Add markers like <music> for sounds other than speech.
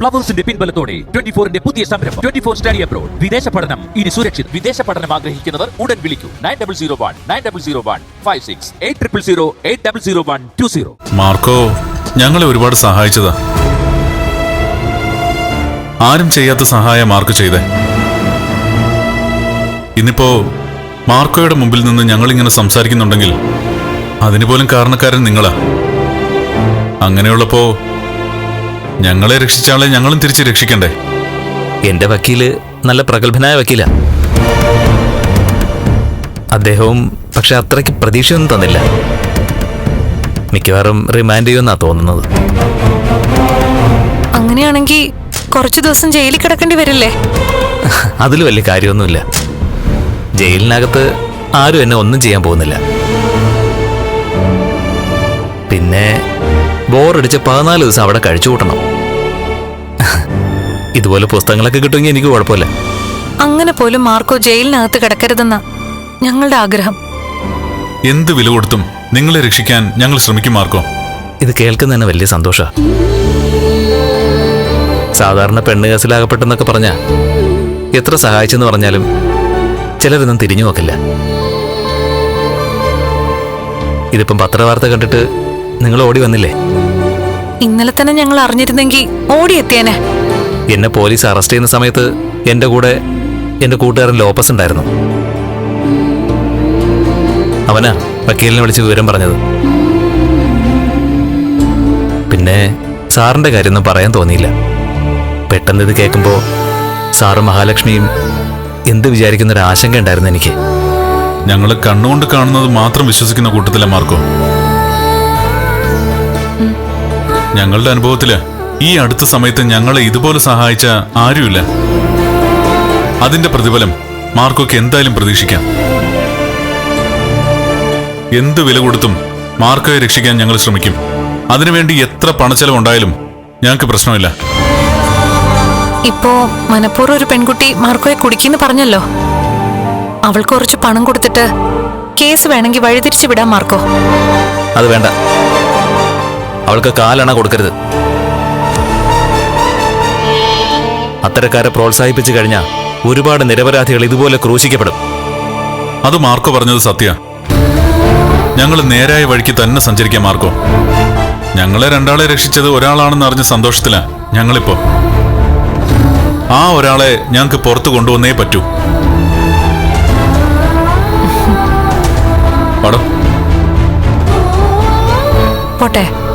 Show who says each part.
Speaker 1: പ്ലവേഴ്സിന്റെ പിൻബലത്തോടെ twenty ഫോറിന്റെ പുതിയ സംരംഭം. Twenty four study abroad. വിദേശ പഠനം. ഇനി സുരക്ഷിത്. വിദേശ പഠനം ആഗ്രഹിക്കുന്നവർ ഉടൻ വിളിക്കൂ. Nine double zero one nine double zero one five six eight triple zero eight double zero one two zero.
Speaker 2: Marco ഞങ്ങളെ ഒരുപാട് സഹായിച്ചതാ. ആരും ചെയ്യാത്ത സഹായം മാർക്ക് ചെയ്തേ. ഇന്നിപ്പോ മാർക്കോയുടെ മുമ്പിൽ നിന്ന് ഞങ്ങൾ ഇങ്ങനെ സംസാരിക്കുന്നുണ്ടെങ്കിൽ അതിന് പോലും കാരണക്കാരൻ നിങ്ങളാ. അങ്ങനെയുള്ളപ്പോ ഞങ്ങളെ രക്ഷിച്ചാളെ ഞങ്ങളും തിരിച്ച് രക്ഷിക്കണ്ടേ?
Speaker 3: എന്റെ വക്കീൽ നല്ല പ്രഗത്ഭനായ വക്കീല. അദ്ദേഹവും പക്ഷെ അത്രയ്ക്ക് പ്രതീക്ഷയൊന്നും തന്നില്ല. മിക്കവാറും റിമാൻഡ് ചെയ്യുമെന്നാ തോന്നുന്നത്.
Speaker 4: അങ്ങനെയാണെങ്കിൽ കുറച്ചു ദിവസം ജയിലിൽ കിടക്കേണ്ടി വരില്ലേ?
Speaker 3: അതിൽ വലിയ കാര്യമൊന്നുമില്ല. ജയിലിനകത്ത് ആരും എന്നെ ഒന്നും ചെയ്യാൻ പോകുന്നില്ല. പിന്നെ ബോറടിച്ച് പതിനാല് ദിവസം അവിടെ കഴിച്ചു കൂട്ടണം ഇതുപോലെ പുസ്തകങ്ങളൊക്കെ കിട്ടുമെങ്കിൽ എനിക്ക് കുഴപ്പമില്ല.
Speaker 4: അങ്ങനെ പോലും മാർക്കോ ജയിലിനകത്ത് കിടക്കരുതെന്ന ഞങ്ങളുടെ ആഗ്രഹം.
Speaker 2: എന്ത് വില കൊടുത്തും നിങ്ങളെ രക്ഷിക്കാൻ ഞങ്ങൾ ശ്രമിക്കും മാർക്കോ.
Speaker 3: ഇത് കേൾക്കുന്ന തന്നെ വലിയ സന്തോഷ. സാധാരണ പെണ്ണ് കേസിലാകപ്പെട്ടെന്നൊക്കെ പറഞ്ഞ എത്ര സഹായിച്ചെന്ന് പറഞ്ഞാലും ചിലരൊന്നും തിരിഞ്ഞു നോക്കില്ല. ഇതിപ്പം പത്രവാർത്ത കണ്ടിട്ട് നിങ്ങൾ ഓടി വന്നില്ലേ?
Speaker 4: ഇന്നലെ തന്നെ ഞങ്ങൾ അറിഞ്ഞിരുന്നെങ്കിൽ ഓടിയെത്തിയേനെ.
Speaker 3: എന്നെ പോലീസ് അറസ്റ്റ് ചെയ്യുന്ന സമയത്ത് എന്റെ കൂടെ എന്റെ കൂട്ടുകാരൻ ലോപ്പസ് ഉണ്ടായിരുന്നു. അവനാ വക്കീലിനെ വിളിച്ച് വിവരം പറഞ്ഞത്. പിന്നെ സാറിന്റെ കാര്യമൊന്നും പറയാൻ തോന്നിയില്ല. പെട്ടെന്ന് ഇത് കേൾക്കുമ്പോൾ സാറും മഹാലക്ഷ്മിയും എന്ത് വിചാരിക്കുന്നൊരു ആശങ്ക ഉണ്ടായിരുന്നു എനിക്ക്.
Speaker 2: ഞങ്ങൾ കണ്ണുകൊണ്ട് കാണുന്നത് മാത്രം വിശ്വസിക്കുന്ന കൂട്ടത്തിലെ മാർക്കോ. ഞങ്ങളുടെ അനുഭവത്തിൽ ഈ അടുത്ത സമയത്ത് ഞങ്ങളെ ഇതുപോലെ സഹായിച്ച ആരുമില്ല. അതിന്റെ പ്രതിഫലം മാർക്കോക്ക് എന്തായാലും പ്രതീക്ഷിക്കാം. എന്ത് വില കൊടുത്തും മാർക്കോയെ രക്ഷിക്കാൻ ഞങ്ങൾ ശ്രമിക്കും. അതിനുവേണ്ടി എത്ര പണച്ചെലവുണ്ടായാലും ഞങ്ങൾക്ക് പ്രശ്നമില്ല.
Speaker 4: ഇപ്പോ മനഃപൂർവം ഒരു പെൺകുട്ടി മാർക്കോയെ കുടിക്കുന്നു പറഞ്ഞല്ലോ. അവൾക്ക് കുറച്ച് പണം കൊടുത്തിട്ട് കേസ് വേണമെങ്കിൽ വഴിതിരിച്ചു വിടാൻ മാർക്കോ.
Speaker 3: അത് വേണ്ട. അവൾക്ക് കാലണ കൊടുക്കരുത്. അത്തരക്കാരെ പ്രോത്സാഹിപ്പിച്ചു കഴിഞ്ഞാൽ ഒരുപാട് നിരപരാധികൾ ഇതുപോലെ ക്രൂശിക്കപ്പെടും.
Speaker 2: അത് മാർക്കോ പറഞ്ഞത് സത്യ. ഞങ്ങൾ നേരായ വഴിക്ക് തന്നെ സഞ്ചരിക്കാം മാർക്കോ. ഞങ്ങളെ രണ്ടാളെ രക്ഷിച്ചത് ഒരാളാണെന്ന് അറിഞ്ഞ സന്തോഷത്തിലാ ഞങ്ങളിപ്പോ. ആ ഒരാളെ ഞങ്ങൾക്ക് പുറത്തു കൊണ്ടുവന്നേ പറ്റൂ. <laughs> പടം.
Speaker 4: പോട്ടെ.